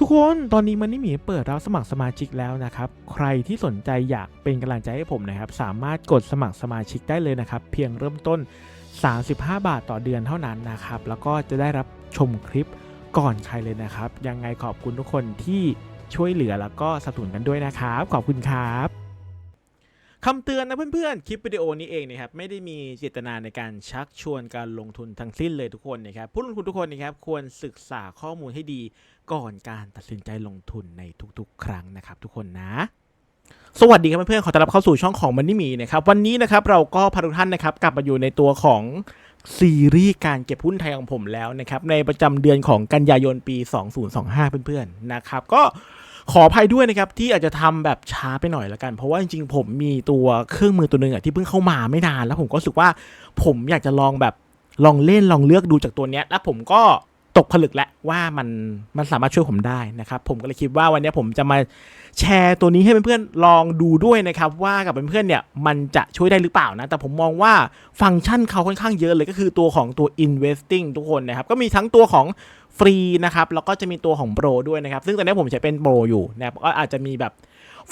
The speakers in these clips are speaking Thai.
ทุกคนตอนนี้มันนี่หมีเปิดรับสมัครสมาชิกแล้วนะครับ ใครที่สนใจอยากเป็นกำลังใจให้ผมนะครับ สามารถกดสมัครสมาชิกได้เลยนะครับ เพียงเริ่มต้น 35 บาทต่อเดือนเท่านั้นนะครับ แล้วก็จะได้รับชมคลิปก่อนใครเลยนะครับ ยังไงขอบคุณทุกคนที่ช่วยเหลือแล้วก็สนับสนุนกันด้วยนะครับ ขอบคุณครับคำเตือนนะเพื่อนๆ คลิปวิดีโอนี้เองนะครับไม่ได้มีเจตนาในการชักชวนการลงทุนทั้งสิ้นเลยทุกคนนะครับผู้ลงทุนทุกคนนะครับควรศึกษาข้อมูลให้ดี ก่อนการตัดสินใจลงทุนในทุกๆ ครั้งนะครับทุกคนนะสวัสดีครับเพื่อนๆ ขอต้อนรับเข้าสู่ช่องของมันนี่มีนะครับ วันนี้นะครับเราก็พาทุกท่านนะครับกลับมาอยู่ในตัวของซีรีส์การเก็บหุ้นไทยของผมแล้วนะครับ ในประจำเดือนของกันยายนปี 2025 เพื่อนๆนะครับ ก็ขออภัยด้วยนะครับที่อาจจะทำแบบช้าไปหน่อยละกัน เพราะว่าจริงๆ ผมมีตัวเครื่องมือตัวหนึ่งอะที่เพิ่งเข้ามาไม่นาน แล้วผมก็รู้สึกว่าผมอยากจะลองแบบลองเล่นลองเลือกดูจากตัวเนี้ยแล้วผมก็ ตกผลึกแล้วว่ามันมันสามารถช่วยผมได้นะครับ ผมก็เลยคิดว่าวันนี้ผมจะมาแชร์ตัวนี้ให้เพื่อนๆลองดูด้วยนะครับ ว่ากับเพื่อนๆเนี่ยมันจะช่วยได้หรือเปล่านะ แต่ผมมองว่าฟังก์ชันเขาค่อนข้างเยอะเลยก็คือตัวของตัว investing ทุกคนนะครับ ก็มีทั้งตัวของฟรีนะครับ แล้วก็จะมีตัวของโปรด้วยนะครับ ซึ่งตอนนี้ผมใช้เป็นโปรอยู่นะครับก็อาจจะมีแบบ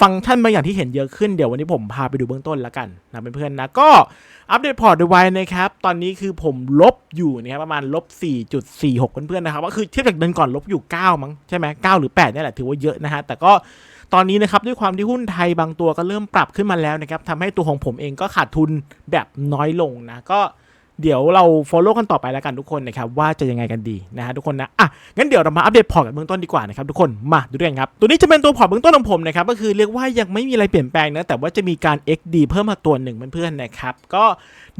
ฟังก์ชันบางอย่างที่เห็นเยอะขึ้นเดี๋ยววันนี้ผมพาไปดูเบื้องต้นแล้วกันนะเพื่อนๆนะก็อัปเดตพอร์ตไว้นะครับ ตอนนี้คือผมลบอยู่นะครับประมาณลบ 4.46 เพื่อนๆนะครับก็คือเทียบจากเดือนก่อนลบอยู่ 9 มั้งใช่ไหม9หรือ8เนี่ยแหละถือว่าเยอะนะฮะแต่ก็ตอนนี้นะครับด้วยความที่หุ้นไทยบางตัวก็เริ่มปรับขึ้นมาแล้วนะครับทำให้ตัวของผมเองก็ขาดทุนแบบน้อยลงนะก็ เดี๋ยวเรา follow กันต่อไปแล้วกันทุกคนนะครับว่าจะยังไงกันดีนะฮะทุกคนนะอะงั้นเดี๋ยวเรามาอัปเดตพอร์ตกันเบื้องต้นดีกว่านะครับทุกคนมาดูด้วยกันครับตัวนี้จะเป็นตัวพอร์ตเบื้องต้นของผมนะครับก็คือเรียกว่ายังไม่มีอะไรเปลี่ยนแปลงนะแต่ว่าจะมีการ XD เพิ่มมาตัวหนึ่งเพื่อนๆนะครับก็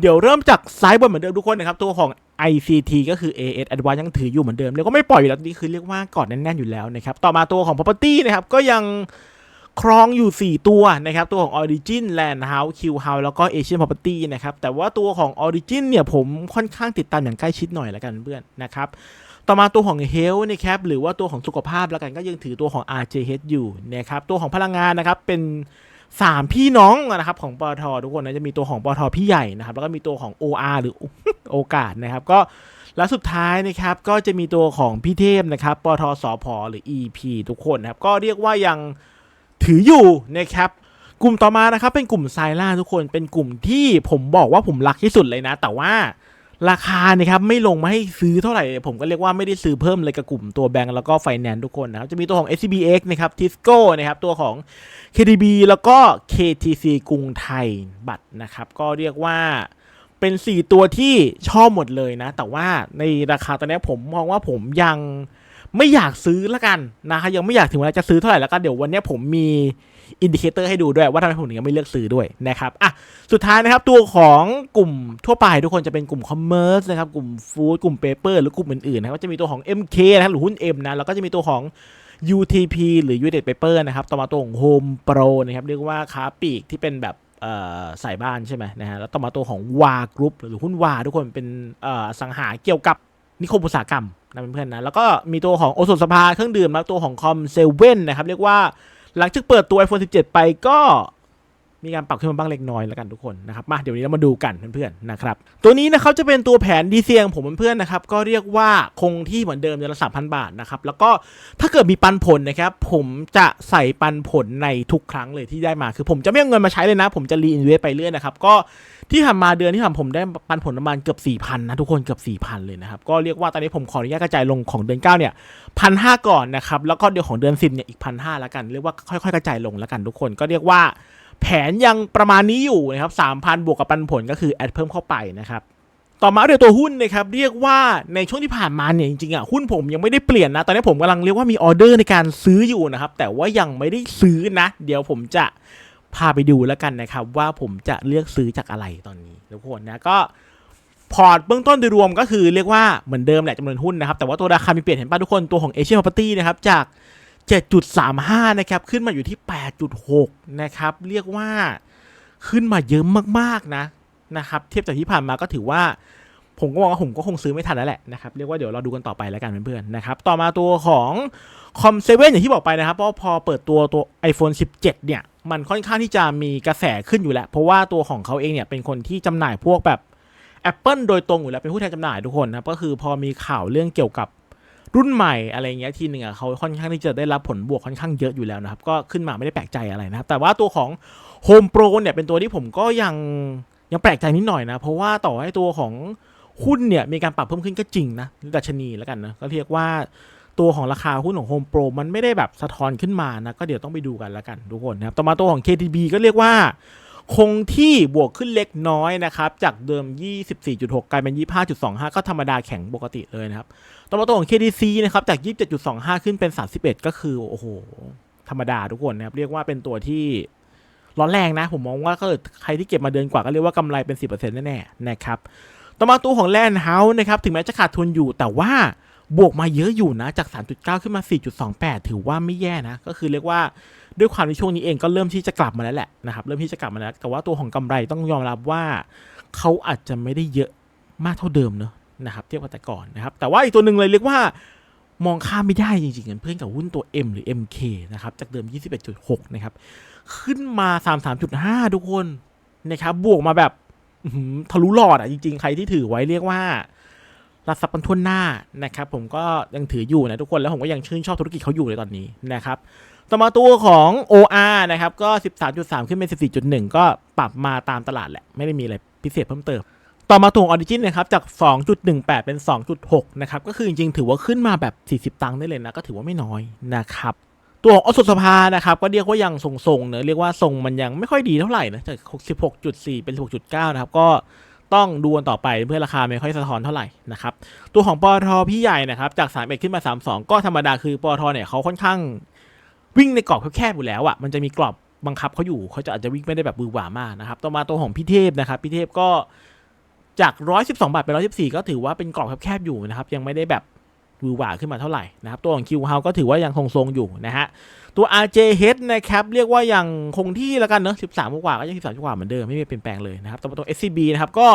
เดี๋ยวเริ่มจากซ้ายบนเหมือนเดิมทุกคนนะครับตัวของ ICT ก็คือ AS Advance ยังถืออยู่เหมือนเดิมแล้วก็ไม่ปล่อยอยู่แล้วนี่คือเรียกว่ากอดแน่นๆอยู่แล้วนะครับต่อมาตัวของ property นะครับก็ยัง ครองอยู่ 4 ตัวนะครับ ตัวของ Origin Land House Q House แล้วก็ Asian Property นะครับ แต่ว่าตัวของ Origin เนี่ยผมค่อนข้างติดตามอย่างใกล้ชิดหน่อยล้วกันเพื่อนนะครับต่อมาตัวของ Health นะครับหรือว่าตัวของสุขภาพแล้วกันก็ยังถือตัวของ RJH อยู่นะครับตัวของพลังงานนะครับเป็น 3 พี่น้องนะครับของปตททุกคนนะจะมีตัวของปตทพี่ใหญ่นะครับแล้วก็มีตัวของ OR หรือโอกาสนะครับก็และสุดท้ายนะครับก็จะมีตัวของพี่เทพนะครับปตทสพหรือ EP ทุกคนนะครับก็เรียกว่ายัง ถืออยู่นะครับกลุ่มต่อมานะครับเป็นกลุ่มไซล่าทุกคนเป็นกลุ่มที่ผมบอกว่าผมรักที่สุดเลยนะ แต่ว่าราคานะครับไม่ลงมาให้ซื้อเท่าไหร่ ผมก็เรียกว่าไม่ได้ซื้อเพิ่มเลยกับกลุ่มตัวแบงก์แล้วก็ไฟแนนซ์ทุกคนนะครับ จะมีตัวของ SCBX นะครับ Tisco นะครับ ตัวของ KTB แล้วก็ KTC กรุงไทยบัตรนะครับ ก็เรียกว่าเป็น 4 ตัวที่ชอบหมดเลยนะ แต่ว่าในราคาตอนนี้ผมมองว่าผมยัง ไม่อยากซื้อละกันนะครับยังไม่อยากถึงเวลาจะซื้อเท่าไหร่แล้วก็เดี๋ยววันนี้ผมมีอินดิเคเตอร์ให้ดูด้วยว่าทำไมผมถึงไม่เลือกซื้อด้วยนะครับอะสุดท้ายนะครับตัวของกลุ่มทั่วไปทุกคนจะเป็นกลุ่มคอมเมอร์สนะครับกลุ่มฟู้ดกลุ่มเปเปอร์หรือกลุ่มอื่นๆนะครับก็จะมีตัวของ MK นะครับหรือหุ้น M นะแล้วก็จะมีตัวของ UTP หรือ United Paper นะครับต่อมาตัวของ Home Pro นะครับเรียกว่าค้าปลีกที่เป็นแบบเอ่อสายบ้านใช่ไหมนะฮะแล้วต่อมาตัวของวากรุ๊ปหรือหุ้นวาทุกคนเป็นอสังหาเกี่ยวกับ นิคมอุตสาหกรรมนะเพื่อนๆนะแล้วก็มีตัวของโอสุสภาเครื่องดื่มแล้วตัวของคอมเซเว่นนะครับ เรียกว่าหลังจากเปิดตัว iPhone 17 ไปก็ มีการปรับขึ้นมาบ้างเล็กน้อยแล้วกันทุกคนนะครับมาเดี๋ยวนี้เรามาดูกันเพื่อนๆนะครับตัวนี้นะครับจะเป็นตัวแผนดีเซียงผมเพื่อนๆนะครับก็เรียกว่าคงที่เหมือนเดิมเดือนละสามพันบาทนะครับแล้วก็ถ้าเกิดมีปันผลนะครับผมจะใส่ปันผลในทุกครั้งเลยที่ได้มาคือผมจะไม่เอาเงินมาใช้เลยนะ ผมจะรีอินเวสไปเรื่อยนะครับก็ที่ผ่านมาเดือนที่ผ่านผมได้ปันผลประมาณเกือบ4 0 0 0นนะทุกคนเกือบ4 0 0 0เลยนะครับก็เรียกว่าตอนนี้ผมขออนุญาตกระจายลงของเดือน9เนี่ยพันห้าก่อนนะครับแล้วก็เดือนของเดือน10เนี่ยอีกพันห้าแล้วกันเรียกว่าค่อยๆ กระจายลงแล้วกันทุกคนก็เรียกว่า แผนยังประมาณนี้อยู่นะครับสามพันบวกกับปันผลก็คือแอดเพิ่มเข้าไปนะครับต่อมาเดี๋ยวตัวหุ้นนะครับเรียกว่าในช่วงที่ผ่านมาเนี่ยจริงๆอะหุ้นผมยังไม่ได้เปลี่ยนนะ ตอนนี้ผมกำลังเรียกว่ามีออเดอร์ในการซื้ออยู่นะครับ แต่ว่ายังไม่ได้ซื้อนะ เดี๋ยวผมจะพาไปดูแล้วกันนะครับ ว่าผมจะเลือกซื้อจากอะไรตอนนี้ทุกคนนะก็พอร์ตเบื้องต้นโดยรวมก็คือเรียกว่าเหมือนเดิมแหละจำนวนหุ้นนะครับ แต่ว่าตัวราคามีเปลี่ยนเห็นป่ะทุกคนตัวของ Asian Property นะครับจาก 7.35 นะครับ ขึ้นมาอยู่ที่ 8.6 นะครับ เรียกว่าขึ้นมาเยอะมากๆนะนะครับ เทียบจากที่ผ่านมาก็ถือว่า ผมก็มองว่าผมก็คงซื้อไม่ทันแล้วแหละนะครับ เรียกว่าเดี๋ยวเราดูกันต่อไปแล้วกันเพื่อนๆนะครับ ต่อมาตัวของคอมเซเว่นอย่างที่บอกไปนะครับเพราะพอเปิดตัวตัว iPhone 17 เนี่ย มันค่อนข้างที่จะมีกระแสขึ้นอยู่แล้ว เพราะว่าตัวของเขาเองเนี่ยเป็นคนที่จำหน่ายพวกแบบ Apple โดยตรงอยู่แล้วเป็นผู้แทนจำหน่ายทุกคนนะก็คือพอมีข่าวเรื่องเกี่ยวกับ รุ่นใหม่อะไรเงี้ยทีหนึ่งอะเขาค่อนข้างที่จะได้รับผลบวกค่อนข้างเยอะอยู่แล้วนะครับ ก็ขึ้นมาไม่ได้แปลกใจอะไรนะครับ แต่ว่าตัวของ Home Pro เนี่ยเป็นตัวที่ผมก็ยังยังแปลกใจนิดหน่อยนะ เพราะว่าต่อให้ตัวของหุ้นเนี่ยมีการปรับเพิ่มขึ้นก็จริงนะดัชนีแล้วกันนะก็เรียกว่าตัวของราคาหุ้นของ Home Pro มันไม่ได้แบบสะท้อนขึ้นมานะก็เดี๋ยวต้องไปดูกันแล้วกันทุกคนนะครับต่อมาตัวของ KTB ก็เรียกว่า คงที่บวกขึ้นเล็กน้อยนะครับ จากเดิม 24.6 กลายเป็น 25.25 ก็ธรรมดาแข็งปกติเลยนะครับต่อมาตัวของ KDC นะครับ จาก 27.25 ขึ้นเป็น 31 ก็คือโอ้โห ธรรมดาทุกคนนะครับ เรียกว่าเป็นตัวที่ร้อนแรงนะ ผมมองว่าก็ใครที่เก็บมาเดือนกว่าก็เรียกว่ากำไรเป็น 10%แน่ๆนะครับต่อมาตัวของแลนด์เฮาส์นะครับ ถึงแม้จะขาดทุนอยู่แต่ว่าบวกมาเยอะอยู่นะ จาก 3.9 ขึ้นมา 4.28 ถือว่าไม่แย่นะ ก็คือเรียกว่า ด้วยความที่ช่วงนี้เองก็เริ่มที่จะกลับมาแล้วแหละนะครับเริ่มที่จะกลับมาแล้วแต่ว่าตัวของกำไรต้องยอมรับว่าเขาอาจจะไม่ได้เยอะมากเท่าเดิมเนอะนะครับเทียบกับแต่ก่อนนะครับแต่ว่าอีกตัวหนึ่งเลยเรียกว่ามองข้ามไม่ได้จริงๆเพื่อนกับหุ้นตัว M หรือ MK นะครับจากเดิม 21.6 นะครับ ขึ้นมา 33.5 ทุกคนนะครับบวกมาแบบทะลุหลอดอะจริงๆ ใครที่ถือไว้เรียกว่ารับทรัพย์ปันทุนหน้านะครับ ผมก็ยังถืออยู่นะทุกคนแล้วผมก็ยังชื่นชอบธุรกิจเขาอยู่ในตอนนี้นะครับ ต่อมาตัวของ OR นะครับก็ 13.3 ขึ้นเป็น 14.1 ก็ปรับมาตามตลาดแหละ ไม่ได้มีอะไรพิเศษเพิ่มเติม ต่อมาตัวของ Origin นะครับจาก 2.18 เป็น 2.6 นะครับ ก็คือจริงๆ ถือว่าขึ้นมาแบบ 40 ตังค์ได้เลยนะ ก็ถือว่าไม่น้อยนะครับตัวของอสุสภานะครับ ก็เรียกว่ายังทรงๆเนอะเรียกว่าทรงมันยังไม่ค่อยดีเท่าไหร่นะจาก 16.4 เป็น6.9 นะครับ ก็ต้องดูกันต่อไปเพื่อราคาไม่ค่อยสะท้อนเท่าไหร่นะครับตัวของปอทพี่ใหญ่นะครับจาก 31 ขึ้นมา 32 ก็ธรรมดาคือปอทเนี่ยเขาค่อนข้าง วิ่งในกรอบแคบๆอยู่แล้วอะ่ะมันจะมีกรอบบังคับเขาอยู่เขาจะอาจจะวิ่งไม่ได้แบบบือหวามากนะครับต่อมาตัวของพี่เทพนะครับพี่เทพก็จาก 112 บาทเป็น114 ก็ถือว่าเป็นกรอบแคบๆอยู่นะครับ ยังไม่ได้แบบบือหวาขึ้นมาเท่าไหร่นะครับ ตัวของคิวเฮาก็ถือว่ายังทรงๆอยู่นะฮะ ตัว RJH นะครับ เรียกว่ายังคงที่แล้วกันเนอะ13 กว่าก็ยัง13กว่าเหมือนเดิม ไม่มีเปลี่ยนแปลงเลยนะครับต่อมาตัว SCB นะครับก็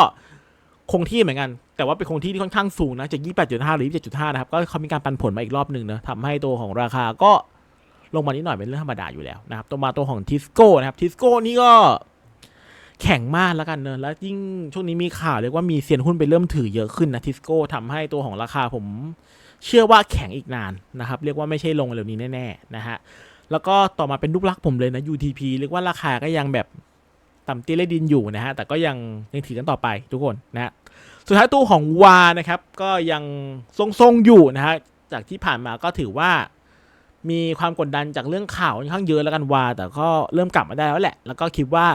คงที่เหมือนกัน แต่ว่าเป็นคงที่ที่ค่อนข้างสูงนะจาก 28.5 หรือ 27.5 นะครับ ก็เขามีการปันผลมาอีกรอบหนึ่งนะทำให้ตัวของราคาก็ ลงมานิดหน่อยเป็นเรื่องธรรมดาอยู่แล้วนะครับตัวมาตัวของทิสโก้นะครับทิสโก้นี่ก็แข็งมากแล้วกันเนอะแล้วยิ่งช่วงนี้มีข่าวเรียกว่ามีเซียนหุ้นไปเริ่มถือเยอะขึ้นนะทิสโก้ทำให้ตัวของราคาผมเชื่อว่าแข็งอีกนานนะครับ เรียกว่าไม่ใช่ลงเร็วนี้แน่ๆนะฮะแล้วก็ต่อมาเป็นลูกรักผมเลยนะ UTP เรียกว่าราคาก็ยังแบบต่ำตี้เลดินอยู่นะฮะแต่ก็ยังยังถือกันต่อไปทุกคนนะฮะสุดท้ายตัวของวานะครับ ก็ยังทรงๆอยู่นะฮะจากที่ผ่านมาก็ถือว่า มีความกดดันจากเรื่องข่าวค่อนข้างเยอะแล้วกันวา แต่ก็เริ่มกลับมาได้แล้วแหละ แล้วก็คิดว่า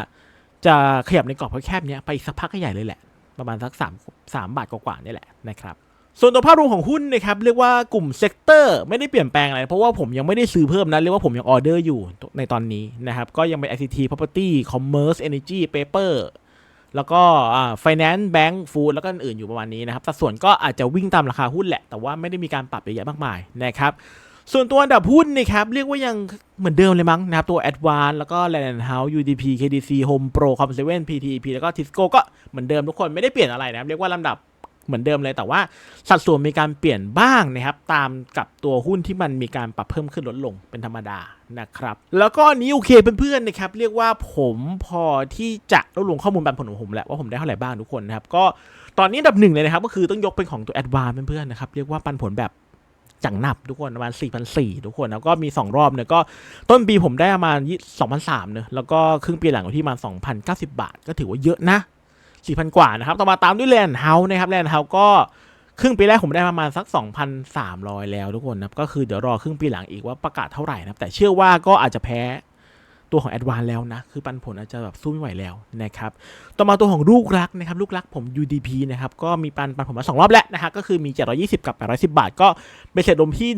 จะขยับในกรอบแคบๆนี้ไปอีกสักพักก็ใหญ่เลยแหละ ประมาณสักสามสามบาทกว่าๆนี่แหละนะครับส่วนตัวภาพรวมของหุ้นนะครับเรียกว่ากลุ่มเซกเตอร์ไม่ได้เปลี่ยนแปลงอะไร เพราะว่าผมยังไม่ได้ซื้อเพิ่มนะ เรียกว่าผมยังออเดอร์อยู่ในตอนนี้นะครับ ก็ยังเป็น ICT Property Commerce Energy Paper แล้วก็อ่า Finance Bank Food แล้วก็อื่นๆอยู่ประมาณนี้นะครับสัดส่วนก็อาจจะวิ่งตามราคาหุ้นแหละ แต่ว่าไม่ได้มีการปรับเยอะแยะมากมายนะครับ ส่วนตัวอันดับหุ้นนะครับเรียกว่ายังเหมือนเดิมเลยมั้งนะครับตัว Advance แล้วก็ Land House UDP KDC Home Pro Com7 PTEP แล้วก็ Tisco ก็เหมือนเดิมทุกคนไม่ได้เปลี่ยนอะไรนะครับเรียกว่าลำดับเหมือนเดิมเลยแต่ว่าสัดส่วนมีการเปลี่ยนบ้างนะครับตามกับตัวหุ้นที่มันมีการปรับเพิ่มขึ้นลดลงเป็นธรรมดานะครับแล้วก็อันนี้โอเคเพื่อนๆนะครับเรียกว่าผมพอที่จะรวบรวมข้อมูลปันผลของผมและว่าผมได้เท่าไหร่บ้างทุกคนนะครับก็ตอนนี้อันดับหนึ่งเลยนะครับก็คือต้องยกเป็นของตัว a d v a n c e เพื่อนๆนะครับเรียกว่าปันผลแบบ จังหนับทุกคนประมาณ4,400 ทุกคน แล้วก็มี 2 รอบเนี่ยก็ต้นปีผมได้ประมาณ2,300เนอะแล้วก็ครึ่งปีหลังอยู่ที่ประมาณ2,090 บาท ก็ถือว่าเยอะนะ 4,000 กว่านะครับ ต่อมาตามด้วยแลนด์เฮาส์นะครับแลนด์เฮาส์ก็ครึ่งปีแรกผมได้ประมาณสัก 2,300 แล้วทุกคนนะก็คือเดี๋ยวรอครึ่งปีหลังอีกว่าประกาศเท่าไหร่นะแต่เชื่อว่าก็อาจจะแพ้ ตัวของแอดวานแล้วนะ คือปันผลอาจจะแบบสู้ไม่ไหวแล้วนะครับ ต่อมาตัวของลูกรักนะครับ ลูกรักผม UDP นะครับ ก็มีปันปันผลมา 2 รอบแล้วนะครับก็คือมี 720 กับ 810 บาท ก็เป็นเสร็จรวมที่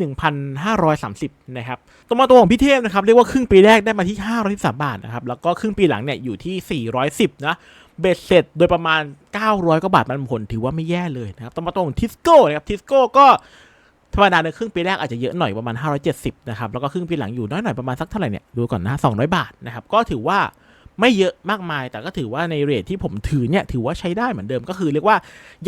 1,530 นะครับ ต่อมาตัวของพี่เทพนะครับ เรียกว่าครึ่งปีแรกได้มาที่ 513 บาทนะครับ แล้วก็ครึ่งปีหลังเนี่ยอยู่ที่ 410 นะเบ็ดเสร็จโดยประมาณ 900กว่าบาทปันผลถือว่าไม่แย่เลยนะครับต่อมาตัวของทิสโก้นะครับทิสโก้ก็ ธรรมดาในครึ่งปีแรกอาจจะเยอะหน่อยประมาณ 570 นะครับ แล้วก็ครึ่งปีหลังอยู่น้อยหน่อยประมาณสักเท่าไหร่เนี่ย ดูก่อนนะ 200 บาทนะครับ ก็ถือว่าไม่เยอะมากมาย แต่ก็ถือว่าในเรทที่ผมถือเนี่ย ถือว่าใช้ได้เหมือนเดิม ก็คือเรียกว่า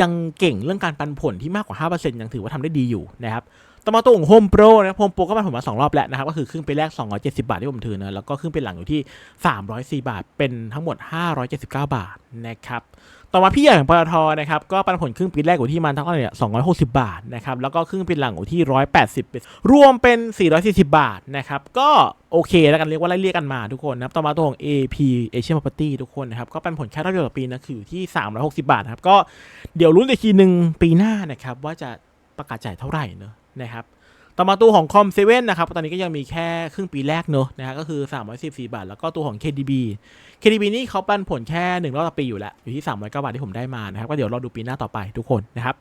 ยังเก่งเรื่องการปันผลที่มากกว่า 5%ยังถือว่าทำได้ดีอยู่นะครับต่อมาตัวของ Home Pro นะครับ Home Pro ก็มาผมมา 2 รอบแล้วนะครับ ก็คือครึ่งปีแรก 270 บาทที่ผมถือนะ แล้วก็ครึ่งปีหลังอยู่ที่ 304 บาท เป็นทั้งหมด 579 บาทนะครับ ต่อมาพี่ใหญ่ของปตทนะครับก็ปันผลครึ่งปีแรกอยู่ที่มันเท่าไหร่เนี่ย260 บาทนะครับแล้วก็ครึ่งปีหลังอยู่ที่ 180เป็นรวมเป็น 440 บาทนะครับก็โอเคแล้วกันเรียกว่าไล่เรียกกันมาทุกคนนะครับต่อมาตัวของ AP Asian Property ทุกคนนะครับก็ปันผลแค่เท่าเดียวกับปีนะคืออยู่ที่ 360 บาทนะครับก็เดี๋ยวลุ้นอีกทีหนึ่งปีหน้านะครับว่าจะประกาศจ่ายเท่าไหร่เนอะนะครับ ต่อมาตัวของคอมเซเว่นนะครับ ตอนนี้ก็ยังมีแค่ครึ่งปีแรกเนอะนะฮะก็คือ 314 บาท แล้วก็ตัวของ KDB KDB นี่เขาปันผลแค่หนึ่งรอบต่อปีอยู่แล้ว อยู่ที่ 309 บาทที่ผมได้มานะครับ ก็เดี๋ยวรอดูปีหน้าต่อไปทุกคนนะครับ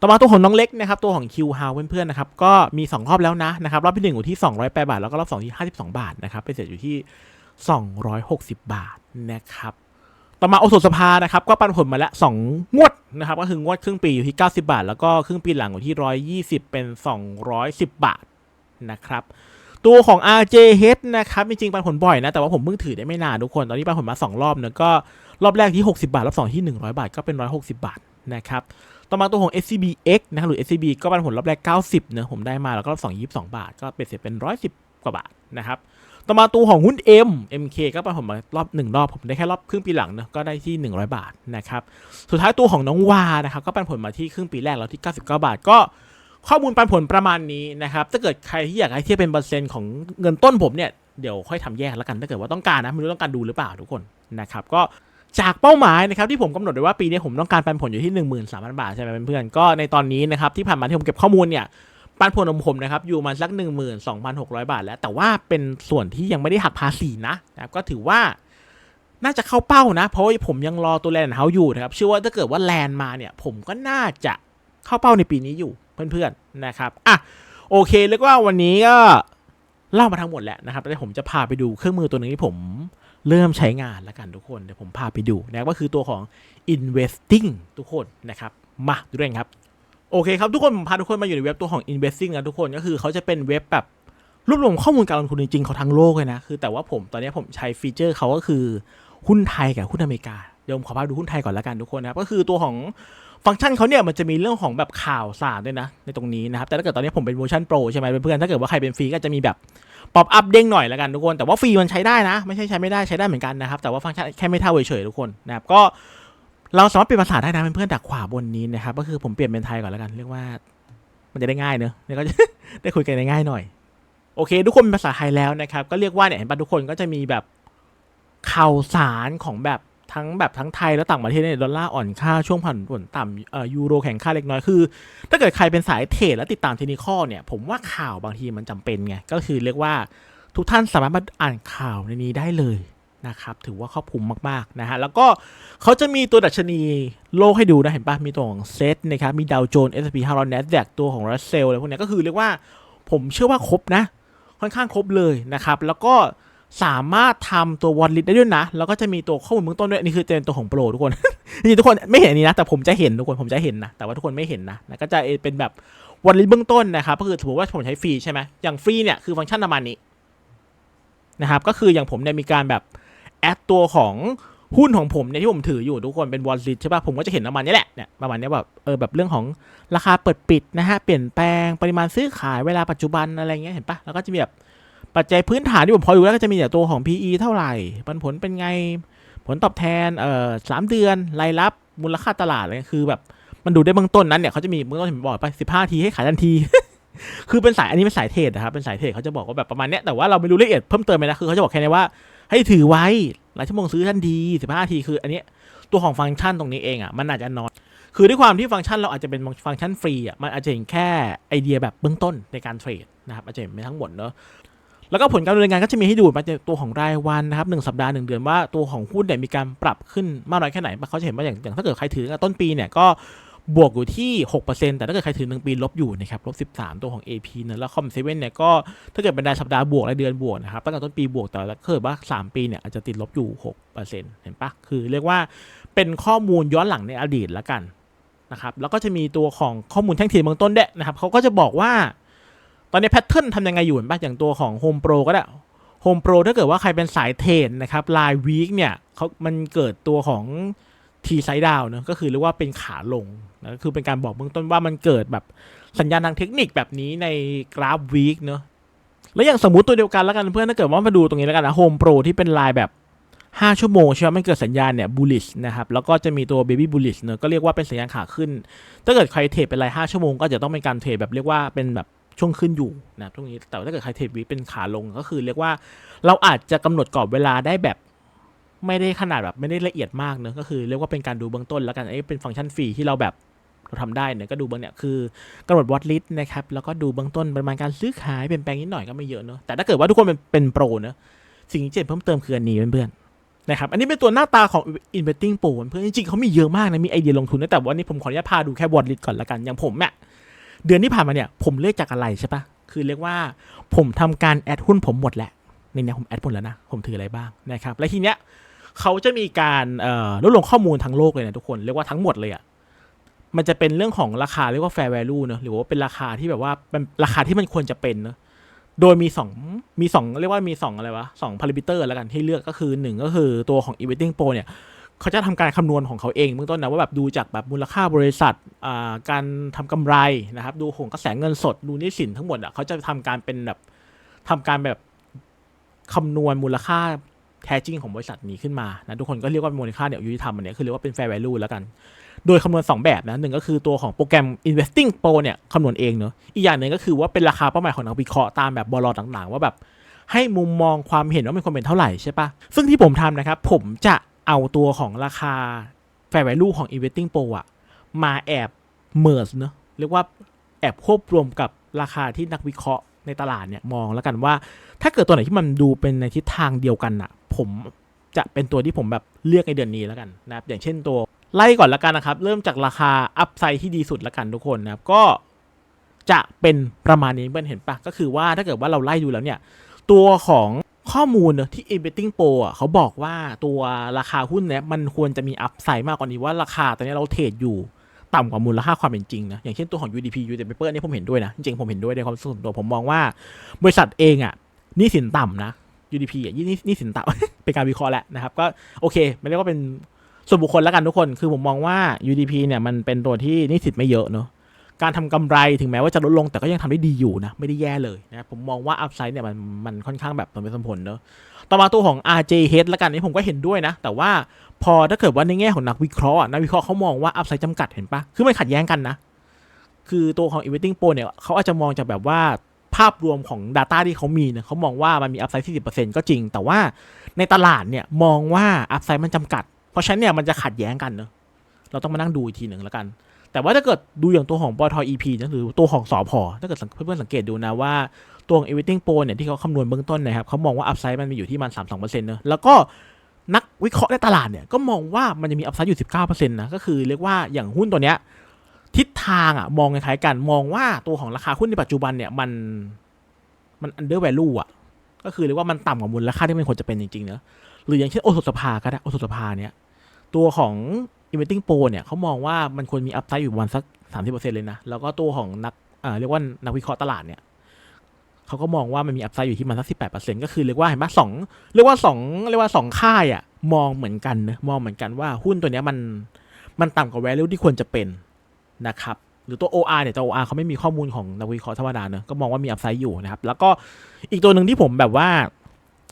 ต่อมาตัวของน้องเล็กนะครับ ตัวของ Q h o w เพื่อนๆนะครับ ก็มี 2 รอบแล้วนะนะครับ รอบที่ 1 อยู่ที่ 208 บาท แล้วก็รอบ2ที่ 52 บาทนะครับ ไปเสร็จอยู่ที่ 260 บาทนะครับ ต่อมาโอสถสภานะครับก็ปันผลมาแล้ว 2 งวดนะครับก็คืองวดครึ่งปีอยู่ที่ 90 บาท แล้วก็ครึ่งปีหลังอยู่ที่ 120 เป็น 210 บาทนะครับตัวของ RJH นะครับจริงๆปันผลบ่อยนะ แต่ว่าผมเพิ่งถือได้ไม่นานทุกคน ตอนนี้ปันผลมา 2 รอบเนอะก็รอบแรกที่ 60 บาท รอบ 2 ที่ 100 บาท ก็เป็น 160 บาทนะครับต่อมาตัวของ SCBX นะหรือ SCB ก็ปันผลรอบแรก 90เนะผมได้มาแล้วก็รอบ 2 22 บาท ก็เป็นเสร็จเป็น 110 กว่าบาทนะครับ ต่อมาตัวของหุ้น M MK ก็ปันผมมารอบหนึ่งรอบผมได้แค่รอบครึ่งปีหลังเนอะก็ได้ที่ 100 บาทนะครับสุดท้ายตัวของน้องวานะครับก็ปันผลมาที่ครึ่งปีแรกแล้วที่ 99 บาทก็ข้อมูลปันผลประมาณนี้นะครับ ถ้าเกิดใครที่อยากให้เทียบเป็นเปอร์เซ็นต์ของเงินต้นผมเนี่ย เดี๋ยวค่อยทำแยกแล้วกัน ถ้าเกิดว่าต้องการนะ ไม่รู้ต้องการดูหรือเปล่าทุกคนนะครับ ก็จากเป้าหมายนะครับที่ผมกำหนดไว้ว่าปีนี้ผมต้องการปันผลอยู่ที่ 13,000 บาทใช่ไหมเพื่อนๆ ก็ในตอนนี้นะครับที่ผ่านมาที่ผมเก็บข้อมูลเนี่ย ปันผลของผมนะครับอยู่มาสัก 12,600 บาท แล้ว แต่ว่าเป็นส่วนที่ยังไม่ได้หักภาษีนะนะครับก็ถือว่าน่าจะเข้าเป้านะ เพราะว่าผมยังรอตัวแลนด์เฮาอยู่นะครับเชื่อว่าถ้าเกิดว่าแลนด์มาเนี่ย ผมก็น่าจะเข้าเป้าในปีนี้อยู่เพื่อนๆนะครับอะโอเคเรียกว่าวันนี้ก็เล่ามาทั้งหมดแล้วนะครับแต่ผมจะพาไปดูเครื่องมือตัวหนึงที่ผมเริ่มใช้งานแล้วกันทุกคนเดี๋ยวผมพาไปดูนะครับก็คือตัวของ investing ทุกคนนะครับ มาดูด้วยกันครับ โอเคครับ ทุกคนผมพาทุกคนมาอยู่ในเว็บตัวของ investing นะทุกคนก็คือเขาจะเป็นเว็บแบบรวบรวมข้อมูลการลงทุนจริงๆของทั้งโลกเลยนะคือแต่ว่าผมตอนนี้ผมใช้ฟีเจอร์เขาก็คือหุ้นไทยกับหุ้นอเมริกาเดี๋ยวผมขอพาดูหุ้นไทยก่อนละกันทุกคนนะครับก็คือตัวของฟังก์ชันเขาเนี่ยมันจะมีเรื่องของแบบข่าวสารด้วยนะ ในตรงนี้นะครับแต่ถ้าเกิดตอนนี้ผมเป็นเวอร์ชันโปรใช่ไหมเพื่อนๆถ้าเกิดว่าใครเป็นฟรีก็จะมีแบบป๊อปอัพเด้งหน่อยละกันทุกคนแต่ว่าฟรีมันใช้ได้นะ ไม่ใช่ใช้ไม่ได้ใช้ได้เหมือนกันนะครับแต่ว่าฟังก์ชันแค่ไม่เท่าเฉยๆทุกคนนะครับก็ เราสามารถเปลี่ยนภาษาได้นะเพื่อนๆจากขวาบนนี้นะครับ ก็คือผมเปลี่ยนเป็นไทยก่อนแล้วกัน เรียกว่า มันจะได้ง่ายเนอะเนี่ยก็จะได้คุยกันได้ง่ายหน่อย โอเค ทุกคนเป็นภาษาไทยแล้วนะครับ ก็เรียกว่าเนี่ยเห็นปะทุกคนก็จะมีแบบข่าวสารของแบบทั้งแบบทั้งไทยและต่างประเทศเนี่ยดอลลาร์อ่อนค่าช่วงผ่อนผลต่ำเอ่อยูโรแข่งค่าเล็กน้อยคือ ถ้าเกิดใครเป็นสายเทรดและติดตามเทคนิคอเนี่ย ผมว่าข่าวบางทีมันจำเป็นไงก็คือเรียกว่าทุกท่านสามารถมาอ่านข่าวในนี้ได้เลย นะครับถือว่าครอบคลุมมากๆนะฮะแล้วก็เขาจะมีตัวดัชนีโลกให้ดูนะเห็นปะมีตัวของเซตนะครับมีดาวโจนส์ S&P 500 NASDAQ ตัวของรัสเซลอะไรพวกนี้ก็คือเรียกว่าผมเชื่อว่าครบนะ ค่อนข้างครบเลยนะครับแล้วก็สามารถทำตัววอลลิตได้ด้วยนะ แล้วก็จะมีตัวข้อมูลเบื้องต้นด้วยนี่คือเป็นตัวของโปรทุกคนจริงๆทุกคนไม่เห็นนนี้นะ แต่ผมจะเห็นทุกคนผมจะเห็นนะ แต่ว่าทุกคนไม่เห็นนะนะก็จะเป็นแบบวอลลิตเบื้องต้นนะครับก็คือสมมติว่าผมใช้ฟรีใช่ไหมอย่างฟรีเนี่ยคือฟังก์ชันประมาณนี้นะครับก็คืออย่างผมเนี่ยมีการแบบ แอดตัวของหุ้นของผมเนี่ยที่ผมถืออยู่ทุกคนเป็นวอลลิตใช่ป่ะผมก็จะเห็นประมาณนี้แหละเนี่ยประมาณนี้แบบเออแบบเรื่องของราคาเปิดปิดนะฮะเปลี่ยนแปลงปริมาณซื้อขายเวลาปัจจุบันอะไรเงี้ยเห็นป่ะแล้วก็จะมีแบบปัจจัยพื้นฐานที่ผมพออยู่แล้วก็จะมีแต่ตัวของ PE เท่าไหร่ปันผลเป็นไงผลตอบแทนเอ่อสามเดือนรายรับมูลค่าตลาดอะไรคือแบบมันดูได้เบื้องต้นนั้นเนี่ยเขาจะมีเบื้องต้นผมบอกไปสิบห้าทีให้ขายทันที คือเป็นสายอันนี้เป็นสายเทรดนะครับเป็นสายเทรดเขาจะบอกว่าแบบประมาณเนี้ยแต่ว่าเราไม่รู้รายละเอียดเพิ่มเติมไปนะคือเขาจะบอกแค่นี้ว่า ให้ถือไว้หลายชั่วโมงซื้อทันที15นาทีคืออันเนี้ยตัวของฟังก์ชันตรงนี้เองอะมันอาจจะน้อยคือด้วยความที่ฟังก์ชันเราอาจจะเป็นฟังก์ชันฟรีอะมันอาจจะเห็นแค่ไอเดียแบบเบื้องต้นในการเทรดนะครับอาจจะเห็นไม่ทั้งหมดเนอะแล้วก็ผลการดำเนินงานก็จะมีให้ดูมาจากตัวของรายวันนะครับหนึ่งสัปดาห์หนึ่งเดือนว่าตัวของหุ้นเนี่ยมีการปรับขึ้นมากน้อยแค่ไหนเขาจะเห็นว่าอย่างอย่างถ้าเกิดใครถือต้นปีเนี่ยก็ บวกอยู่ที่ 6%แต่ถ้าเกิดใครถือหนึ่งปีลบอยู่นะครับลบ 13 ตัวของ AP เนะแล้วคอมเซเว่นเนี่ยก็ถ้าเกิดเป็นรายสัปดาห์บวกรายเดือนบวกนะครับตั้งแต่ต้นปีบวกแต่ถ้าเกิดว่า 3 ปีเนี่ยอาจจะติดลบอยู่ 6%เห็นปะคือเรียกว่าเป็นข้อมูลย้อนหลังในอดีตละกันนะครับแล้วก็จะมีตัวของข้อมูลแท่งเทียนเบื้องต้นด้วยนะครับเขาก็จะบอกว่า ตอนนี้แพทเทิร์นทำยังไงอยู่เห็นปะอย่างตัวของ Home Pro ก็ได้ Home Pro ถ้าเกิดว่าใครเป็นสายเทรดนะครับรายวีคเนี่ยเขามันเกิดตัวของ T side down เนอะก็คือเรียกว่าเป็นขาลงนะก็คือเป็นการบอกเบื้องต้นว่ามันเกิดแบบสัญญาณทางเทคนิคแบบนี้ในกราฟวีคเนอะแล้วอย่างสมมติตัวเดียวกันแล้วกันเพื่อนถ้าเกิดว่ามาดูตรงนี้แล้วกันนะโฮมโปรที่เป็นลายแบบ 5 ชั่วโมงใช่ไหมมันเกิดสัญญาณเนี่ย bullish นะครับแล้วก็จะมีตัว baby bullish เนอะก็เรียกว่าเป็นสัญญาณขาขึ้น ถ้าเกิดใครเทรดเป็นราย 5 ชั่วโมงก็จะต้องเป็นการเทรดแบบเรียกว่าเป็นแบบช่วงขึ้นอยู่นะช่วงนี้แต่ถ้าเกิดใครเทรดวิเป็นขาลงก็คือ เรียกว่าเราอาจจะกำหนดกรอบเวลาได้แบบ ไม่ได้ขนาดแบบไม่ได้ละเอียดมากเนอะก็คือเรียกว่าเป็นการดูเบื้องต้นแล้วกันไอ้เป็นฟังก์ชันฟรีที่เราแบบเราทำได้เนี่ยก็ดูเบื้องเนี่ยคือกำหนดวอตลิสนะครับแล้วก็ดูเบื้องต้นประมาณการซื้อขายเปลี่ยนแปลงนิดหน่อยก็ไม่เยอะเนอะแต่ถ้าเกิดว่าทุกคนเป็นเป็นโปรเนอะสิ่งที่เจ็ดเพิ่มเติมคืออันนี้เพื่อนๆนะครับอันนี้เป็นตัวหน้าตาของ Investing Pro เพื่อนจริงๆเขามีเยอะมากนะมีไอเดียลงทุนนะแต่วันนี้ผมขออนุญาตพาดูแค่วอตลิสก่อนละกันอย่างผมเนี่ยเดือนที่ผ่านมาเนี่ยผมเลือกจากอะไรใช่ปะคือเรียกว่าผมทำการแอดหุ้นผมหมดแล้วในนี้ผมแอดหมดแล้วนะผมถืออะไรบ้างนะครับและทีเนี้ย เขาจะมีการรวบรวมข้อมูลทั้งโลกเลยนะทุกคน เรียกว่าทั้งหมดเลยอะ่ะมันจะเป็นเรื่องของราคาเรียกว่า fair value เนอะหรือว่าเป็นราคาที่แบบว่าเป็นราคาที่มันควรจะเป็นเนอะโดยมีสองมีสองเรียกว่ามีสองอะไรวะสองพารามิเตอร์แล้วกันที่เลือกก็คือหนึ่งก็คือตัวของ Investing Pro เนี่ยเขาจะทำการคำนวณของเขาเองเบื้องต้นนะว่าแบบดูจากแบบมูลค่าบริษัทอ่าการทำกำไรนะครับ ดูของกระแสเงินสดดูนี้สินทั้งหมดอะเขาจะทำการเป็นแบบทำการแบบคำนวณมูลค่า แท้จริงของบริษัทนี้ขึ้นมานะทุกคนก็เรียกว่ามูลค่าเนี่ยยุติธรรมอันนี้คือเรียกว่าเป็น fair value แล้วกัน โดยคำนวณ 2 แบบนะหนึ่งก็คือตัวของโปรแกรม investing pro เนี่ยคำนวณเองเนอะอีกอย่างหนึ่งก็คือว่าเป็นราคาเป้าหมายของนักวิเคราะห์ตามแบบบลต่างๆ ว่าแบบให้มุมมองความเห็นว่ามันควรเป็นเท่าไหร่ใช่ปะซึ่งที่ผมทำนะครับผมจะเอาตัวของราคา fair value ของ investing pro อะมาแอบ merge เนอะเรียกว่าแอบควบรวมกับราคาที่นักวิเคราะห์ในตลาดเนี่ยมองแล้วกันว่า ถ้าเกิดตัวไหนที่มันดูเป็นในทิศทางเดียวกันอะ ผมจะเป็นตัวที่ผมแบบเลือกในเดือนนี้แล้วกันนะครับอย่างเช่นตัวไล่ก่อนแล้วกันนะครับ เริ่มจากราคาอัพไซด์ที่ดีสุดแล้วกันทุกคนนะครับก็จะเป็นประมาณนี้เพื่อนเห็นปะก็คือว่าถ้าเกิดว่าเราไล่ดูแล้วเนี่ย ตัวของข้อมูลเนอะที่ Investing Pro อะเขาบอกว่าตัวราคาหุ้นเนี่ยมันควรจะมีอัพไซด์มากกว่านี้ว่าราคาตอนนี้เราเทรดอยู่ต่ำกว่ามูลค่าความเป็นจริงนะ อย่างเช่นตัวของ UDP u d p Paper เนี่ผมเห็นด้วยนะ จริงๆผมเห็นด้วยในความรู้สึกส่วนตัวผมมองว่า บริษัทเองอะนี้สินต่ำนะ UDP อะยี่นี้สินต่ำเป็นการวิเคราะห์แหละนะครับ ก็โอเค ไม่เรียกว่าเป็นส่วนบุคคลแล้วกันทุกคน คือผมมองว่า UDP เนี่ยมันเป็นตัวที่นี้สินไม่เยอะเนอะการทำกำไรถึงแม้ว่าจะลดลงแต่ก็ยังทำได้ดีอยู่นะ ไม่ได้แย่เลยนะผมมองว่าอัพไซด์เนี่ยมันมันค่อนข้างแบบสมเหตุสมผลเนอะต่อมาตัวของ RJH แล้วกันนี่ผมก็เห็นด้วยนะ แต่ว่าพอถ้าเกิดว่าในแง่ของนักวิเคราะห์นักวิเคราะห์เขามองว่าอัพไซด์จำกัดเห็นปะคือมันขัดแย้งกันนะ คือตัวของ Investing Pro เนี่ยเขาอาจจะมองจากแบบว่า ภาพรวมของ Data ที่เขามีเนี่ยเขามองว่ามันมีอัพไซด์40%ก็จริง แต่ว่าในตลาดเนี่ยมองว่าอัพไซด์มันจำกัด เพราะฉะนั้นเนี่ยมันจะขัดแย้งกันเนอะเราต้องมานั่งดูอีกทีหนึ่งแล้วกัน แต่ว่าถ้าเกิดดูอย่างตัวของปท EP นะหรือตัวของสอพอถ้าเกิดเพื่อนๆสังเกตดูนะว่าตัวของ Everything Pro เนี่ยที่เขาคำนวณเบื้องต้นนะครับเขามองว่าอัพไซด์มันมีอยู่ที่มัน32%เนอะแล้วก็นักวิเคราะห์ในตลาดเนี่ยก็มองว่ามันจะมีอัพไซด์อยู่ 19%นะก็คือเรียกว่าอย่างหุ้นตัวเนี้ย ทิศทางอะมองคล้ายๆกันมองว่าตัวของราคาหุ้นในปัจจุบันเนี่ยมันมัน under value อะก็คือเรียกว่ามันต่ำกว่ามูลค่าที่มันควรจะเป็นจริงๆเนอะหรืออย่างเช่นโอสถสภาก็ได้โอสถสภาเนี่ยตัวของ Investing Pro เนี่ยเขามองว่ามันควรมีอัพไซด์อยู่ประมาณสัก 30%เลยนะ แล้วก็ตัวของนักอ่าเรียกว่านักวิเคราะห์ตลาดเนี่ยเขาก็มองว่ามันมีอัพไซด์อยู่ที่มันสัก18%ก็คือเรียกว่าเห็นไหมสองเรียกว่าสองเรียกว่าสองค่ายอะมองเหมือนกันนะมองเหมือนกันว่าหุ้นตัวเนี้ยมันมันต่ำกว่า value ที่ควรจะเป็น นะครับหรือตัว OR เนี่ยตัว OR เขาไม่มีข้อมูลของนักวิเคราะห์ธรรมดาเนอะก็มองว่ามีอัพไซด์อยู่นะครับ แล้วก็อีกตัวหนึ่งที่ผมแบบว่า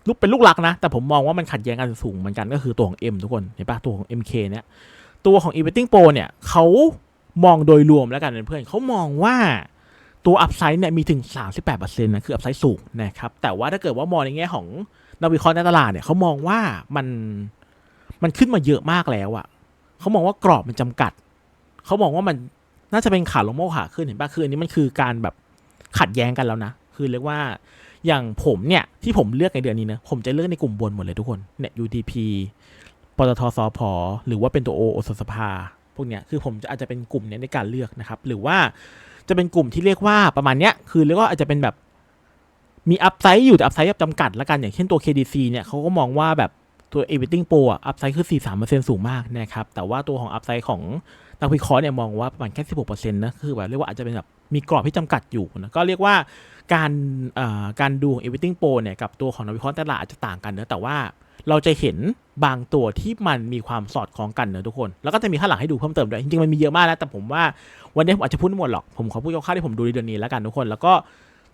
ลูกเป็นลูกหลักนะ แต่ผมมองว่ามันขัดแย้งกันสูงเหมือนกันก็คือตัวของ M ทุกคนเห็นปะตัวของ MK เนี่ยตัวของ Investing Pro เนี่ยเขามองโดยรวมแล้วกันเพื่อนเขามองว่าตัวอัพไซด์เนี่ยมีถึง 38%นะคืออัพไซด์สูงนะครับแต่ว่าถ้าเกิดว่ามองในแง่ของนักวิเคราะห์ในตลาดเนี่ยเขามองว่ามันมันขึ้นมาเยอะมากแล้วอะเขามองว่ากรอบมันจำกัด เขามองว่ามันน่าจะเป็นขาลงโมขาขึ้นเห็นป่ะคืออันนี้มันคือการแบบขัดแย้งกันแล้วนะ คือเรียกว่าอย่างผมเนี่ยที่ผมเลือกในเดือนนี้นะผมจะเลือกในกลุ่มบนหมดเลยทุกคนเนี่ย UDP ปตทสพหรือว่าเป็นตัวโอโอสสภาพวกเนี้ยคือผมจะอาจจะเป็นกลุ่มเนี้ยในการเลือกนะครับ หรือว่าจะเป็นกลุ่มที่เรียกว่าประมาณเนี้ยคือเรียกว่าอาจจะเป็นแบบมีอัพไซด์อยู่แต่อัพไซด์แบบจำกัดละกันอย่างเช่นตัว KDC เนี่ยเขาก็มองว่าแบบตัว Everything Pro อัพไซด์คือ 43%สูงมากนะครับ แต่ว่าตัวของอัพไซด์ของ นักวิเคราะห์เนี่ยมองว่าประมาณแค่16%นต์นะคือแบบเรียกว่าอาจจะเป็นแบบมีกรอบที่จำกัดอยู่นะก็เรียกว่าการอ่อการดูของ Everything Pro เนี่ยกับตัวของนักวิเคราะห์ตลาดอาจจะต่างกันนะแต่ว่าเราจะเห็นบางตัวที่มันมีความสอดคล้องกันเนอะทุกคน แล้วก็จะมีข้างหลังให้ดูเพิ่มเติมด้วย จริงๆ มันมีเยอะมากแล้ว แต่ผมว่าวันนี้ผมอาจจะพูดไม่หมดหรอก ผมขอพูดคร่าวๆที่ผมดูในเดือนนี้แล้วกันทุกคน แล้วก็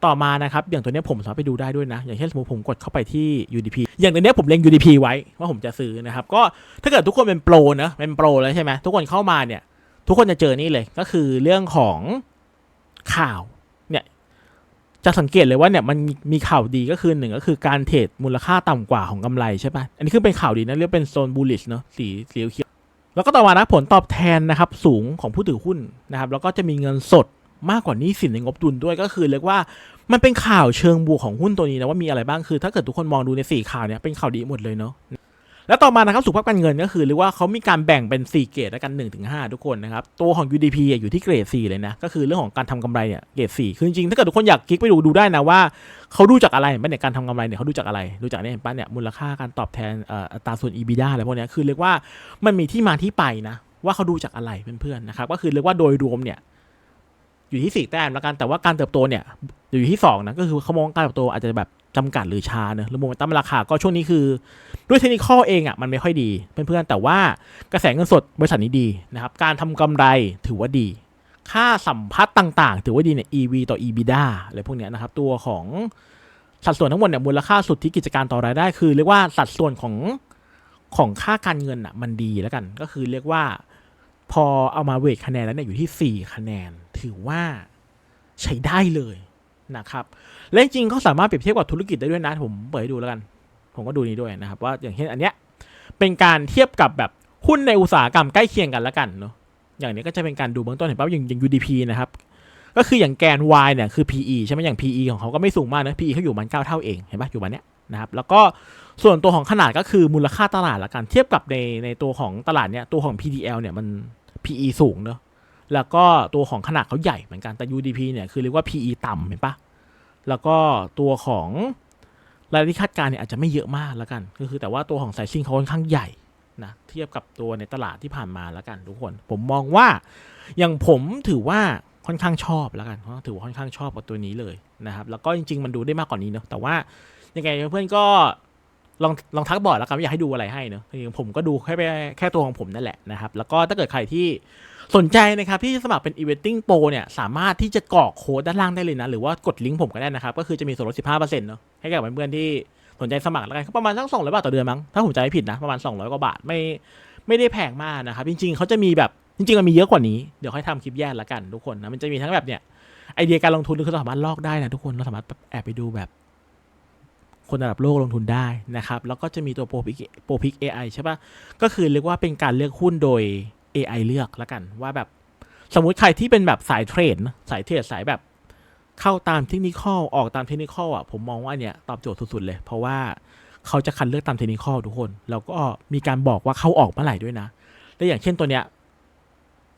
ต่อมานะครับ อย่างตัวเนี้ยผมสามารถไปดูได้ด้วยนะ อย่างเช่นสมมติผมกดเข้าไปที่ UDP อย่างตัวเนี้ยผมเล็ง UDP ไว้ว่าผมจะซื้อนะครับ ก็ถ้าเกิดทุกคนเป็นโปรนะ เป็นโปรแล้วใช่ไหมทุกคนเข้ามาเนี่ย ทุกคนจะเจอนี่เลยก็คือเรื่องของข่าวเนี่ยจะสังเกตเลยว่าเนี่ยมันมีข่าวดีก็คือหนึ่งก็คือการเทรดมูลค่าต่ำกว่าของกำไรใช่ปะอันนี้คือเป็นข่าวดีนะเรียกเป็นโซนบูลลิชเนาะสีสีเขียวแล้วก็ต่อมานะผลตอบแทนนะครับสูงของผู้ถือหุ้นนะครับ แล้วก็จะมีเงินสดมากกว่านี้สินในงบดุลด้วยก็คือเรียกว่ามันเป็นข่าวเชิงบวกของหุ้นตัวนี้นะว่ามีอะไรบ้างคือ ถ้าเกิดทุกคนมองดูในสี่ข่าวเนี่ยเป็นข่าวดีหมดเลยเนาะ แล้วต่อมานะครับสุขภาพการเงินก็คือเรียกว่าเขามีการแบ่งเป็น 4 เกรดแล้วกัน1-5ถึงทุกคนนะครับ ตัวของ UDP อะอยู่ที่เกรด 4 เลยนะ ก็คือเรื่องของการทำกำไรเนี่ยเกรด4คือจริงๆถ้าเกิดทุกคนอยากคลิกไปดูดูได้นะว่าเขาดูจากอะไรเห็นปะเนี่ยการทำกำไรเนี่ยเขาดูจากอะไรดูจากเนี่ยเห็นปะเนี่ยมูลค่าการตอบแทนอัตราส่วน EBITDA อะไรพวกนี้คือเรียกว่ามันมีที่มาที่ไปนะว่าเขาดูจากอะไรเพื่อนๆนะครับก็คือเรียกว่าโดยรวมเนี่ย อยู่ที่สี่แต้มแล้วกันแต่ว่าการเติบโตเนี่ยอยู่ที่สองนะก็คือเขามองการเติบโตอาจจะแบบจำกัดหรือช้าเนอะหรือโมเมนตัมราคาก็ช่วงนี้คือด้วยเทคนิคเองอะมันไม่ค่อยดีเพื่อนๆแต่ว่ากระแสเงินสดบริษัทนี้ดีนะครับการทำกำไรถือว่าดี ค่าสัมพัทธ์ต่างๆ ถือว่าดีเนี่ย EV ต่อ EBITDA อะไรพวกเนี้ยนะครับตัวของสัดส่วนทั้งหมดเนี่ยมูลค่าสุดทธิกิจการต่อรายได้ คือเรียกว่าสัดส่วนของของค่าการเงินอะมันดีแล้วกัน ก็คือเรียกว่าพอเอามาเวทคะแนนแล้วเนี่ยอยู่ที่ 4 คะแนน ถือว่าใช้ได้เลยนะครับ และจริงๆเขาสามารถเปรียบเทียบกับธุรกิจได้ด้วยนะ ผมเปิดให้ดูแล้วกัน ผมก็ดูนี้ด้วยนะครับ ว่าอย่างเช่นอันเนี้ยเป็นการเทียบกับแบบหุ้นในอุตสาหกรรมใกล้เคียงกันแล้วกันเนาะอย่างนี้ก็จะเป็นการดูเบื้องต้นเห็นป่ะอย่างอย่าง UDP นะครับก็คืออย่างแกน Y เนี่ยคือ PE ใช่ไหมอย่าง PE ของเขาก็ไม่สูงมากนะ PE เขาอยู่มันเก้าเท่าเองเห็นป่ะอยู่มันเนี้ยนะครับแล้วก็ส่วนตัวของขนาดก็คือมูลค่าตลาดละกันเทียบกับในในตัวของตลาดเนี้ยตัวของ PDL เนี่ยมัน PE สูงเนาะ แล้วก็ตัวของขนาดเขาใหญ่เหมือนกันแต่ UDP เนี่ยคือเรียกว่า PE ต่ำเห็นปะแล้วก็ตัวของรายได้คาดการณ์เนี่ยอาจจะไม่เยอะมากแล้วกัน ก็คือแต่ว่าตัวของไซซิ่งเขาค่อนข้างใหญ่นะเทียบกับตัวในตลาดที่ผ่านมาแล้วกันทุกคน ผมมองว่าอย่างผมถือว่าค่อนข้างชอบแล้วกันเพราถือว่าค่อนข้างชอบกับตัวนี้เลยนะครับแล้วก็จริง ๆ มันดูได้มากกว่านี้เนาะแต่ว่ายังไงเพื่อนก็ลองลองทักบอร์ดแล้วกันว่อยากให้ดูอะไรให้เนาะจริงผมก็ดูแค่แค่ตัวของผมนั่นแหละนะครับ แล้วก็ถ้าเกิดใครที่ สนใจนะครับที่จะสมัครเป็น Eventing Pro เนี่ยสามารถที่จะกรอกโค้ดด้านล่างได้เลยนะ หรือว่ากดลิงก์ผมก็ได้นะครับ ก็คือจะมีส่วนลด 15%เนาะให้กับเพื่อนๆที่สนใจสมัครแล้วกันประมาณสักสองร้อยบาทต่อเดือนมั้งถ้าผมจำไม่ผิดนะ ประมาณ 200 กว่าบาทไม่ไม่ได้แพงมากนะครับ จริงๆ เขาจะมีแบบจริงๆมันมีเยอะกว่านี้เดี๋ยวค่อยทำคลิปแยกละกันทุกคนนะมันจะมีทั้งแบบเนี่ยไอเดียการลงทุนคือเราสามารถลอกได้นะทุกคนเราสามารถแอบไปดูแบบ คนระดับโลกลงทุนได้นะครับแล้วก็จะมีตัวโปรพิกโปรพิก AI ใช่ปะก็คือเรียกว่าเป็นการเลือกหุ้นโดย AI เลือกและกันว่าแบบสมมุติใครที่เป็นแบบสายเทรดนะสายเทรดสายแบบเข้าตามเทคนิคอลออกตามเทคนิคอลอะผมมองว่าเนี่ยตอบโจทย์สุดๆเลย เพราะว่าเขาจะคัดเลือกตามเทคนิคอลทุกคน แล้วก็มีการบอกว่าเข้าออกเมื่อไหร่ด้วยนะและอย่างเช่นตัวเนี้ย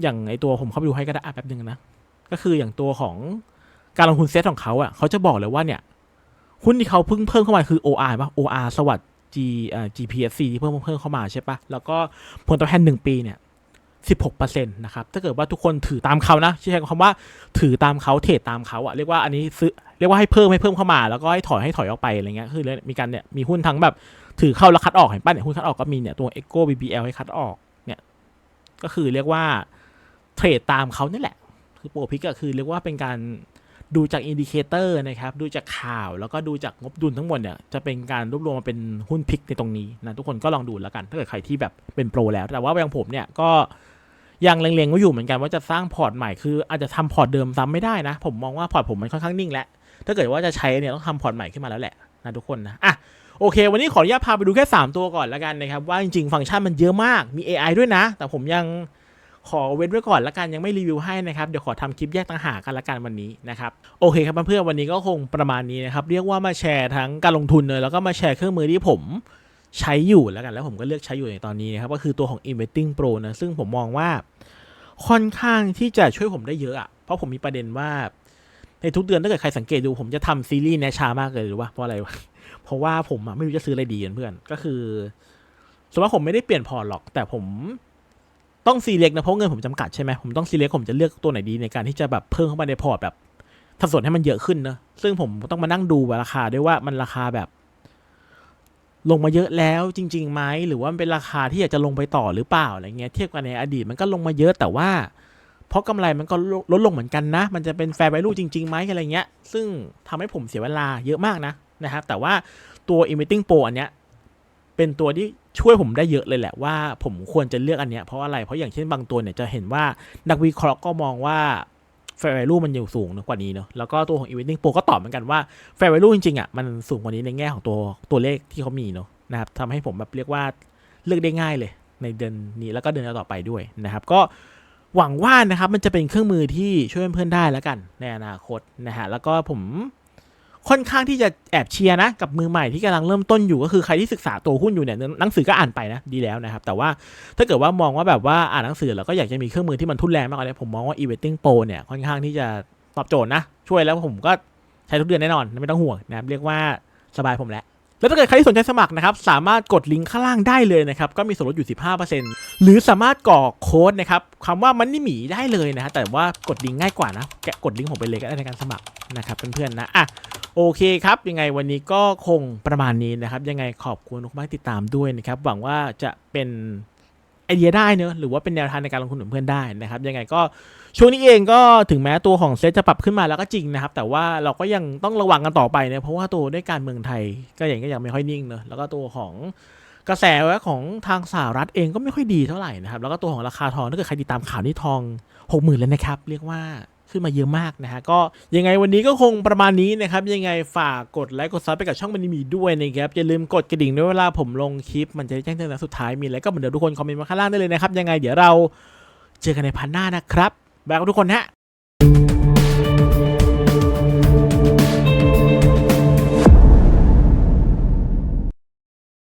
อย่างไอตัวผมเข้าไปดูให้ก็ได้อะแป๊บนึงนะก็คืออย่างตัวของการลงทุนเซตของเขาอะเขาจะบอกเลยว่าเนี่ยหุ้นที่เขาเพิ่งเพิ่มเข้ามาคือ OR ป่ะ OR สวัสด G อ่า GPSC ที่เพิ่มเพิ่มเข้ามาใช่ปะแล้วก็ผลตอบแทนหนึ่งปีเนี่ย 16%นะครับ ถ้าเกิดว่าทุกคนถือตามเขานะใช้คำว่าถือตามเขาเทรดตามเขาอะเรียกว่าอันนี้ซื้อเรียกว่าให้เพิ่มให้เพิ่มเข้ามา แล้วก็ให้ถอยให้ถอยออกไปอะไรเงี้ย คือมีการเนี่ยมีหุ้นทั้งแบบถือเข้าแล้วคัดออกเห็นป่ะเนี่ยหุ้นคัดออกก็มีเนี่ยตัว Echo BBL ให้คัดออกเนี่ยก็คือเรียกว่าเทรดตามเขานี่แหละ คือโปรพิกก็คือเรียกว่าเป็นการดูจากอินดิเคเตอร์นะครับดูจากข่าวแล้วก็ดูจากงบดุลทั้งหมดเนี่ยจะเป็นการรวบรวมมาเป็นหุ้นพิกในตรงนี้นะทุกคนก็ลองดูแล้วกัน ถ้าเกิดใครที่แบบเป็นโปรแล้ว แต่ว่าอย่างผมเนี่ยก็ ยังเล็งๆไว้อยู่เหมือนกันว่าจะสร้างพอร์ตใหม่คืออาจจะทำพอร์ตเดิมซ้ำไม่ได้นะ ผมมองว่าพอร์ตผมมันค่อนข้างนิ่งแล้ว ถ้าเกิดว่าจะใช้เนี่ยต้องทำพอร์ตใหม่ขึ้นมาแล้วแหละนะทุกคนนะอะโอเค วันนี้ขออนุญาตพาไปดูแค่ 3 ตัวก่อนล้วกันนะครับว่าจริงๆฟังก์ชันมันเยอะมากมี AI ด้วยนะ แต่ผมยังขอเว้นไว้ก่อนละกันยังไม่รีวิวให้นะครับ เดี๋ยวขอทำคลิปแยกต่างหากกันละกันวันนี้นะครับโอเคครับเพื่อนๆวันนี้ก็คงประมาณนี้นะครับเรียกว่ามาแชร์ทั้งการลงทุนเลยแล้วก็มาแชร์เครื่องมือที่ผม ใช้อยู่แล้วกันแล้วผมก็เลือกใช้อยู่ในตอนนี้นะครับก็คือตัวของ Investing Pro นะซึ่งผมมองว่าค่อนข้างที่จะช่วยผมได้เยอะอะเพราะผมมีประเด็นว่า ในทุกเดือนถ้าเกิดใครสังเกตดูผมจะทำซีรีส์แนชามากเลยหรือว่าเพราะอะไรวะเพราะว่าผมอะไม่รู้จะซื้ออะไรดีกันเพื่อนก็คือสมมติว่าผมไม่ได้เปลี่ยนพอร์ตหรอก แต่ผมต้องซีเล็กนะเพราะเงินผมจำกัดใช่ไหมผมต้องซีเล็กผมจะเลือกตัวไหนดีในการที่จะแบบเพิ่มเข้ามาในพอร์ตแบบสัดส่วนให้มันเยอะขึ้นนะซึ่งผมต้องมานั่งดูราคาด้วยว่ามันราคาแบบ ลงมาเยอะแล้วจริงๆไหมหรือว่ามันเป็นราคาที่อยากจะลงไปต่อหรือเปล่าอะไรเงี้ยเทียบกันในอดีตมันก็ลงมาเยอะแต่ว่า เพราะกำไรมันก็ลดลงเหมือนกันนะ มันจะเป็นแฟร์ value จริงๆไหมอะไรเงี้ย ซึ่งทำให้ผมเสียเวลาเยอะมากนะนะครับแต่ว่าตัว emitting pro อันเนี้ยเป็นตัวที่ช่วยผมได้เยอะเลยแหละว่าผมควรจะเลือกอันเนี้ยเพราะอะไรเพราะอย่างเช่นบางตัวเนี่ยจะเห็นว่านักวิเคราะห์ก็มองว่า fair value มันอยู่สูงกว่านี้เนาะแล้วก็ตัวของ emitting pro ก็ตอบเหมือนกันว่าแฟร์ value จริงๆอะมันสูงกว่านี้ในแง่ของตัวตัวเลขที่เขามีเนาะนะครับทำให้ผมแบบเรียกว่าเลือกได้ง่ายเลย ในเดือนนี้แล้วก็เดือนต่อไปด้วยนะครับก็หวังว่านะครับมันจะเป็นเครื่องมือที่ช่วยเพื่อนๆได้แล้วกันในอนาคตนะฮะแล้วก็ผม ค่อนข้างที่จะแอบเชียร์นะกับมือใหม่ที่กำลังเริ่มต้นอยู่ก็คือใครที่ศึกษาตัวหุ้นอยู่เนี่ยหนังสือก็อ่านไปนะดีแล้วนะครับ แต่ว่าถ้าเกิดว่ามองว่าแบบว่าอ่านหนังสือแล้วก็อยากจะมีเครื่องมือที่มันทุนแรงมากกว่านี้ผมมองว่า e-betting pro เนี่ยค่อนข้างที่จะตอบโจทย์นะ ช่วยแล้วผมก็ใช้ทุกเดือนแน่นอนไม่ต้องห่วงนะครับเรียกว่าสบายผมแล้วแล้วถ้าเกิดใครที่สนใจสมัครนะครับ สามารถกดลิงก์ข้างล่างได้เลยนะครับ ก็มีส่วนลดอยู่ 15%หรือสามารถกรอกโค้ดนะครับคำว่ามันนี่หมีได้เลยนะฮะแต่ว่ากดลิงก์ง่ายกว่านะ แกะกดลิงก์ผมไปเลยก็ได้ในการสมัครนะครับเพื่อนๆนะอะ โอเคครับ ยังไงวันนี้ก็คงประมาณนี้นะครับ ยังไงขอบคุณทุกท่านที่ติดตามด้วยนะครับ หวังว่าจะเป็นไอเดียได้เนอะหรือว่าเป็นแนวทางในการลงทุนของเพื่อนได้นะครับ ยังไงก็ช่วงนี้เองก็ถึงแม้ตัวของเซตจะปรับขึ้นมาแล้วก็จริงนะครับ แต่ว่าเราก็ยังต้องระวังกันต่อไปนะเพราะว่าตัวด้วยการเมืองไทยก็อย่างก็ยังไม่ค่อยนิ่งเนอะแล้วก็ตัวของกระแสของทางสหรัฐเองก็ไม่ค่อยดีเท่าไหร่นะครับ แล้วก็ตัวของราคาทองถ้าเกิดใครติดตามข่าวนี่ทองหกหมื่นแล้วนะครับ เรียกว่า ขึ้นมาเยอะมากนะฮะก็ยังไงวันนี้ก็คงประมาณนี้นะครับยังไงฝากกดไลค์กดซับไปกับช่องมันมีด้วยนะครับอย่าลืมกดกระดิ่งด้วยเวลาผมลงคลิป มันจะแจ้งเตือนนสุดท้ายมีอะไรก็เหมือนเดิมทุกคนคอมเมนต์มาข้างล่างได้เลยนะครับยังไงเดี๋ยวเราเจอกันในพันหน้านะครับบายบายทุกคนฮะ